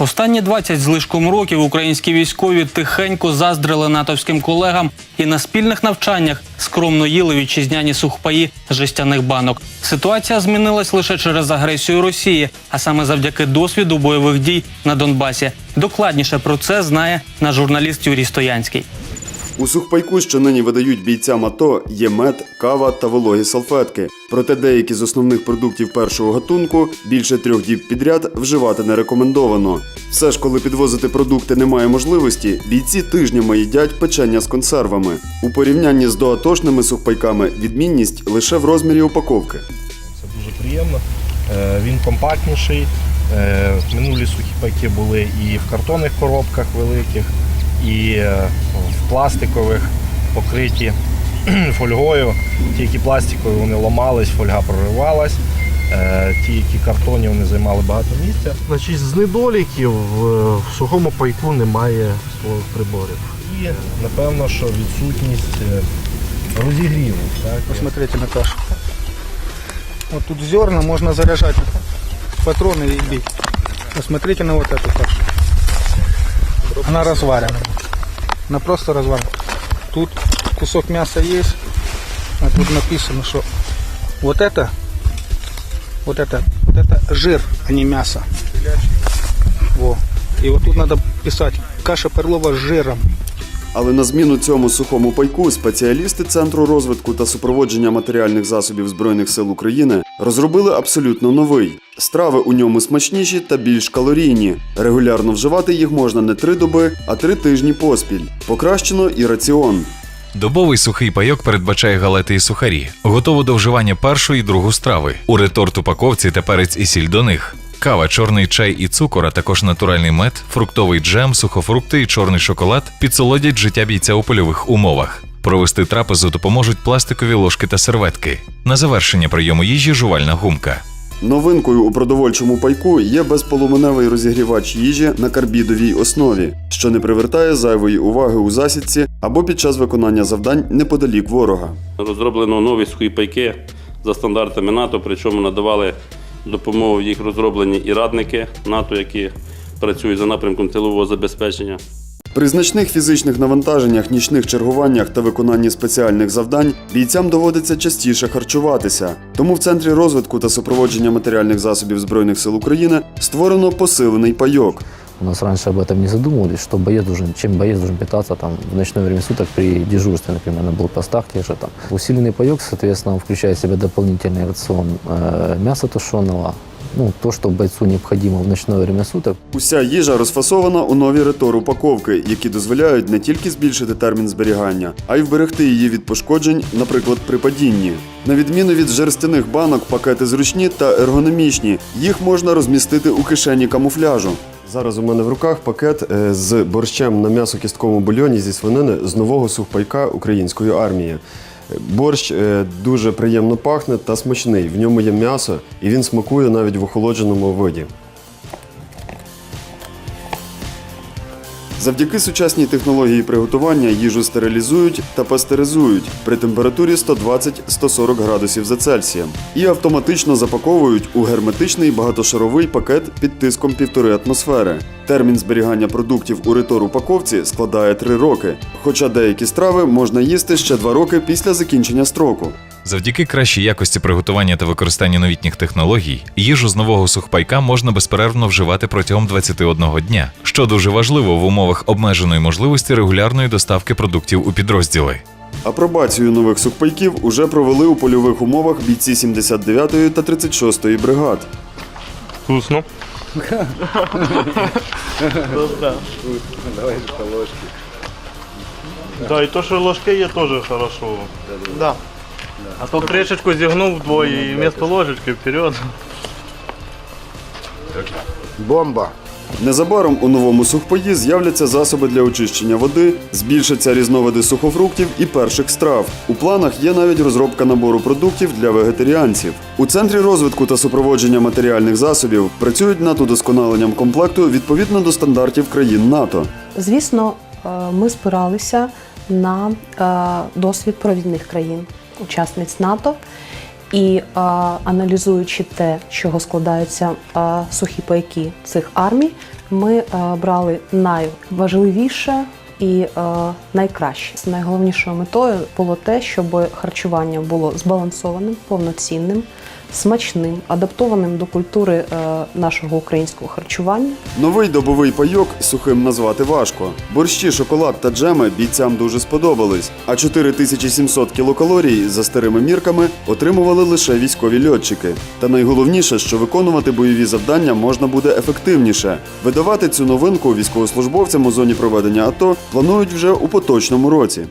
Останні 20 з лишком років українські військові тихенько заздрили натовським колегам і на спільних навчаннях скромно їли вітчизняні сухпаї жестяних банок. Ситуація змінилась лише через агресію Росії, а саме завдяки досвіду бойових дій на Донбасі. Докладніше про це знає наш журналіст Юрій Стоянський. У сухпайку, що нині видають бійцям АТО, є мед, кава та вологі салфетки. Проте деякі з основних продуктів першого гатунку більше трьох діб підряд вживати не рекомендовано. Все ж, коли підвозити продукти немає можливості, бійці тижнями їдять печення з консервами. У порівнянні з доатошними сухпайками відмінність лише в розмірі упаковки. Це дуже приємно. Е, Він компактніший. Е, Минулі сухі пайки були і в картонних коробках великих, і е, в пластикових, покриті фольгою. Ті, які пластикові, вони ламались, фольга проривалась. Е, Ті, які картонні, вони займали багато місця. Значить, з недоліків е, в сухому пайку немає приборів. І напевно, що відсутність розігріву. Так? Посмотрите, Наташа. Вот тут зерна можно заряжать патроны и бить. Посмотрите на вот эту кашу. Она разварена. Она просто разварена. Тут кусок мяса есть, а тут написано, что вот это, вот это, вот это жир, а не мясо. Во. И вот тут надо писать каша перлова с жиром. Але на зміну цьому сухому пайку спеціалісти Центру розвитку та супроводження матеріальних засобів Збройних сил України розробили абсолютно новий. Страви у ньому смачніші та більш калорійні. Регулярно вживати їх можна не три доби, а три тижні поспіль. Покращено і раціон. Добовий сухий пайок передбачає галети і сухарі, готово до вживання першу і другу страви. У реторт упаковці та перець і сіль до них. Кава, чорний чай і цукор, а також натуральний мед, фруктовий джем, сухофрукти і чорний шоколад підсолодять життя бійця у польових умовах. Провести трапезу допоможуть пластикові ложки та серветки. На завершення прийому їжі жувальна гумка. Новинкою у продовольчому пайку є безполуменевий розігрівач їжі на карбідовій основі, що не привертає зайвої уваги у засідці або під час виконання завдань неподалік ворога. Розроблено нові сухі пайки за стандартами НАТО, причому надавали допомогу в їх розроблені і радники НАТО, які працюють за напрямком тилового забезпечення. При значних фізичних навантаженнях, нічних чергуваннях та виконанні спеціальних завдань бійцям доводиться частіше харчуватися. Тому в центрі розвитку та супроводження матеріальних засобів Збройних сил України створено посилений пайок. У нас раньше об этом не задумывались, что боец должен, чем боец должен питаться там, в ночное время суток при дежурстве, например, на блокпостах тех же там. Усиленный паек, соответственно, он включает в себя дополнительный рацион э, мяса тушеного, ну, то, что бойцу необходимо в ночное время суток. Уся їжа розфасована у нові ретор упаковки, які дозволяють не тільки збільшити термін зберігання, а й вберегти її від пошкоджень, наприклад, при падінні. На відміну від жерстяних банок, пакети зручні та ергономічні. Їх можна розмістити у кишені камуфляжу. Зараз у мене в руках пакет е, з борщем на м'ясо-кістковому бульйоні зі свинини з нового сухпайка української армії. Е, Борщ е, дуже приємно пахне та смачний. В ньому є м'ясо, і він смакує навіть в охолодженому виді. Завдяки сучасній технології приготування їжу стерилізують та пастеризують при температурі 120-140 градусів за Цельсієм і автоматично запаковують у герметичний багатошаровий пакет під тиском 1,5 атмосфери. Термін зберігання продуктів у ритор упаковці складає 3 роки, хоча деякі страви можна їсти ще 2 роки після закінчення строку. Завдяки кращій якості приготування та використанню новітніх технологій, їжу з нового сухпайка можна безперервно вживати протягом 21 дня, що дуже важливо в умовах обмеженої можливості регулярної доставки продуктів у підрозділи. Апробацію нових сухпайків уже провели у польових умовах бійці 79-ї та 36-ї бригад. Вкусно. Да, і то, що ложки є, теж хорошо. Да. А то кришечку зігнув вдвоє і вместо ложечки вперед. Незабаром у новому сухпаї з'являться засоби для очищення води, збільшаться різновиди сухофруктів і перших страв. У планах є навіть розробка набору продуктів для вегетаріанців. У центрі розвитку та супроводження матеріальних засобів працюють над удосконаленням комплекту відповідно до стандартів країн НАТО. Звісно, е, ми спиралися на е, досвід провідних країн, учасниць НАТО. І а, аналізуючи те, чого складаються а, сухі пайки цих армій, ми а, брали найважливіше і а, найкраще. Найголовнішою метою було те, щоб харчування було збалансованим, повноцінним, смачним, адаптованим до культури е, нашого українського харчування. Новий добовий пайок сухим назвати важко. Борщі, шоколад та джеми бійцям дуже сподобались, а 4700 кілокалорій за старими мірками отримували лише військові льотчики. Та найголовніше, що виконувати бойові завдання можна буде ефективніше. Видавати цю новинку військовослужбовцям у зоні проведення АТО планують вже у поточному році.